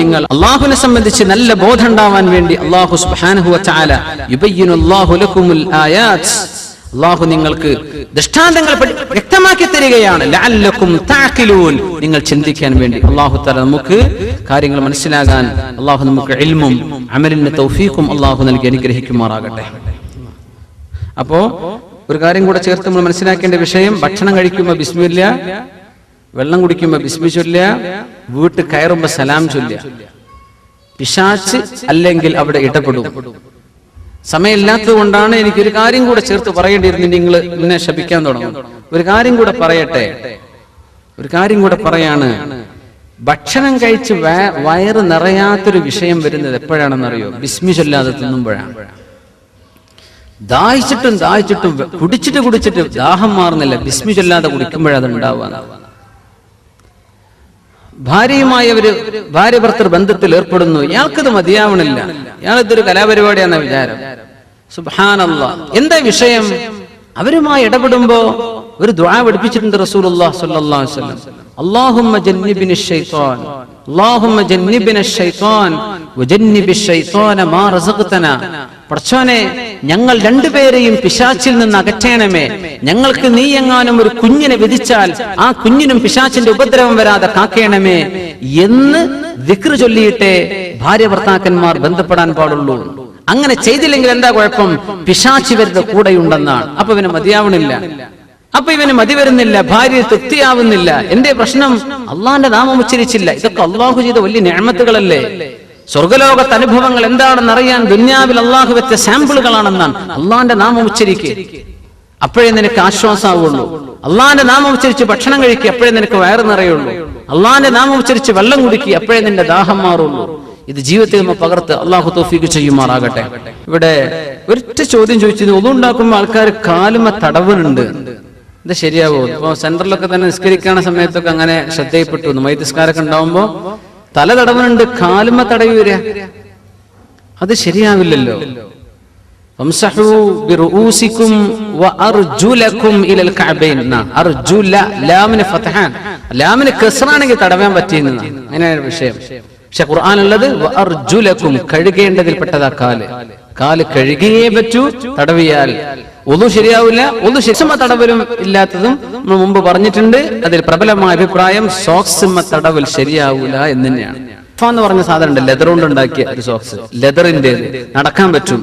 നിങ്ങൾ അള്ളാഹുവിനെ സംബന്ധിച്ച് നല്ല ബോധം ഉണ്ടാവാൻ വേണ്ടി അള്ളാഹു അള്ളാഹു നിങ്ങൾക്ക് ദൃഷ്ടാന്തങ്ങൾ വ്യക്തമാക്കി തരികയാണ്. നിങ്ങൾ ചിന്തിക്കാൻ വേണ്ടി അള്ളാഹു തല നമുക്ക് കാര്യങ്ങൾ മനസ്സിലാകാൻ അള്ളാഹു നമുക്ക് ഇൽമും അമലിന്റെ തൗഫീഖും അള്ളാഹു നൽകി അനുഗ്രഹിക്കുമാറാകട്ടെ. അപ്പോ ഒരു കാര്യം കൂടെ ചേർത്ത് നമ്മൾ മനസ്സിലാക്കേണ്ട വിഷയം ഭക്ഷണം കഴിക്കുമ്പോൾ ബിസ്മില്ല വെള്ളം കുടിക്കുമ്പോൾ ബിസ്മി ചൊല്ല വീട്ടിൽ കയറുമ്പോ സലാം ചൊല്ല പിശാച്ച് അല്ലെങ്കിൽ അവിടെ ഇടപെടും സമയമില്ലാത്തത് കൊണ്ടാണ് എനിക്ക് ഒരു കാര്യം കൂടെ ചേർത്ത് പറയേണ്ടിയിരുന്നു നിങ്ങൾ എന്നെ ശപിക്കാൻ തുടങ്ങും. ഒരു കാര്യം കൂടെ പറയട്ടെ. ഒരു കാര്യം കൂടെ പറയാണ്. ഭക്ഷണം കഴിച്ച് വയ- വയറ് നിറയാത്തൊരു വിഷയം വരുന്നത് എപ്പോഴാണെന്നറിയോ? ബിസ്മി ചൊല്ലാതെ തിന്നുമ്പോഴാണ്. ദാഹിച്ചിട്ടും ദാഹിച്ചിട്ടും കുടിച്ചിട്ട് കുടിച്ചിട്ട് ദാഹം മാറുന്നില്ല. ബിസ്മി ചൊല്ലാതെ കുടിക്കുമ്പോഴത് ഉണ്ടാവുക. ഭാര്യയുമായി ഒരു ഭാര്യ ഭർത്തൃ ബന്ധത്തിൽ ഏർപ്പെടുന്നു. ഇയാൾക്കത് മതിയാവണില്ല. ഇയാളിതൊരു കലാപരിപാടിയാന്ന വിചാരം. സുബാനല്ല എന്താ വിഷയം? അവരുമായി ഇടപെടുമ്പോ ഒരു ദ്വാ പഠിപ്പിച്ചിട്ടുണ്ട് സ്വല്ലല്ലാഹു അലൈഹി വസല്ലം. അല്ലാഹുമ്മ അല്ലാഹുമ്മ മാ പടച്ചോനെ ഞങ്ങൾ രണ്ടുപേരെയും പിശാച്ചിൽ നിന്ന് അകറ്റണമേ. ഞങ്ങൾക്ക് നീ എങ്ങാനും ഒരു കുഞ്ഞിനെ വിധിച്ചാൽ ആ കുഞ്ഞിനും പിശാച്ചിന്റെ ഉപദ്രവം വരാതെ കാക്കേണമേ എന്ന് ദിക്ർ ചൊല്ലിയിട്ടേ ഭാര്യ ഭർത്താക്കന്മാർ ബന്ധപ്പെടാൻ പാടുള്ളൂ. അങ്ങനെ ചെയ്തില്ലെങ്കിൽ എന്താ കുഴപ്പം? പിശാച്ച് ഇവരുടെ കൂടെയുണ്ടെന്നാണ്. അപ്പൊ ഇവന് മതിയാവണില്ല. അപ്പൊ ഇവന് മതി വരുന്നില്ല ഭാര്യ തൃപ്തിയാവുന്നില്ല. എന്റെ പ്രശ്നം? അള്ളാന്റെ നാമം ഉച്ചരിച്ചില്ല. ഇതൊക്കെ അള്ളാഹു ചെയ്ത വലിയ ഞാമത്തുകളല്ലേ സ്വർഗലോകത്ത് അനുഭവങ്ങൾ എന്താണെന്ന് അറിയാൻ ദുന്യാവിൽ അള്ളാഹു വെച്ച സാമ്പിളുകളാണെന്നാണ്. അള്ളാന്റെ നാമം ഉച്ചരിക്കുക അപ്പോഴേ നിനക്ക് ആശ്വാസമാവുള്ളൂ. അള്ളാന്റെ നാമം ഉച്ചരിച്ച് ഭക്ഷണം കഴിക്കുക അപ്പോഴേ നിനക്ക് വയറ് നിറയുള്ളൂ. അള്ളാന്റെ നാമം ഉച്ചരിച്ച് വെള്ളം കുടിക്കുക അപ്പോഴേ നിന്റെ ദാഹം മാറുള്ളൂ. ഇത് ജീവിതത്തിൽ നമ്മൾ പകർത്ത് അള്ളാഹു തോഫീക്ക് ചെയ്യുമാറാകട്ടെ. ഇവിടെ ഒരൊറ്റ ചോദ്യം ചോദിച്ചത് ഒതുണ്ടാക്കുമ്പോൾ ആൾക്കാർ കാലുമ തടവുന്നുണ്ട്. ഇത് ശരിയാവോ? ഇപ്പൊ സെന്ററിലൊക്കെ തന്നെ നിസ്കരിക്കുന്ന സമയത്തൊക്കെ അങ്ങനെ ശ്രദ്ധയിൽപ്പെട്ടു മൈതിസ്കാരൊക്കെ ഉണ്ടാവുമ്പോ തല തടവനുണ്ട് കാലുമ തടയൂര അത് ശരിയാവില്ലല്ലോ. ലാമിന് കസ്റാണെങ്കിൽ തടവാൻ പറ്റിയെന്ന്. അങ്ങനെയാണ് വിഷയം. പക്ഷെ ഖുർആാനുള്ളത് അർജുലക്കും കഴുകേണ്ടതിൽപ്പെട്ടതാ കാൽ. കാൽ കഴുകിയേ പറ്റൂ തടവിയാൽ. ഒന്നു ശരിയാവില്ല ഒന്നും ശിക്ഷമ തടവലും ഇല്ലാത്തതും നമ്മൾ മുമ്പ് പറഞ്ഞിട്ടുണ്ട്. അതിൽ പ്രബലമായ അഭിപ്രായം സോക്സിമ തടവൽ ശരിയാവൂല എന്ന് തന്നെയാണ്. എന്ന് പറഞ്ഞ സാധനം ലെതർ കൊണ്ട് ഉണ്ടാക്കിയ ഒരു സോക്സ് ലെതറിന്റെ നടക്കാൻ പറ്റും.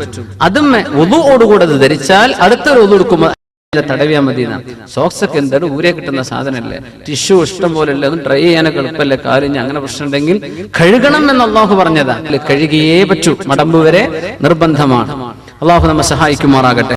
അതും ഒതുവോടുകൂടെ ധരിച്ചാൽ അടുത്തൊരു ഒതു എടുക്കുമ്പോൾ തടവിയാൽ മതി സോക്സ് ഒക്കെ എന്താണ് ഊരെ കിട്ടുന്ന സാധനമല്ലേ? ടിഷ്യൂ ഇഷ്ടം പോലെ അല്ലേ അത് ഡ്രൈ ചെയ്യാനൊക്കെ എളുപ്പമല്ലേ? കാലിന് അങ്ങനെ പ്രശ്നം ഉണ്ടെങ്കിൽ കഴുകണം എന്ന് അള്ളാഹു പറഞ്ഞതാ. കഴുകിയേ പറ്റൂ. മടമ്പ് വരെ നിർബന്ധമാണ്. അള്ളാഹു നമ്മെ സഹായിക്കുമാറാകട്ടെ.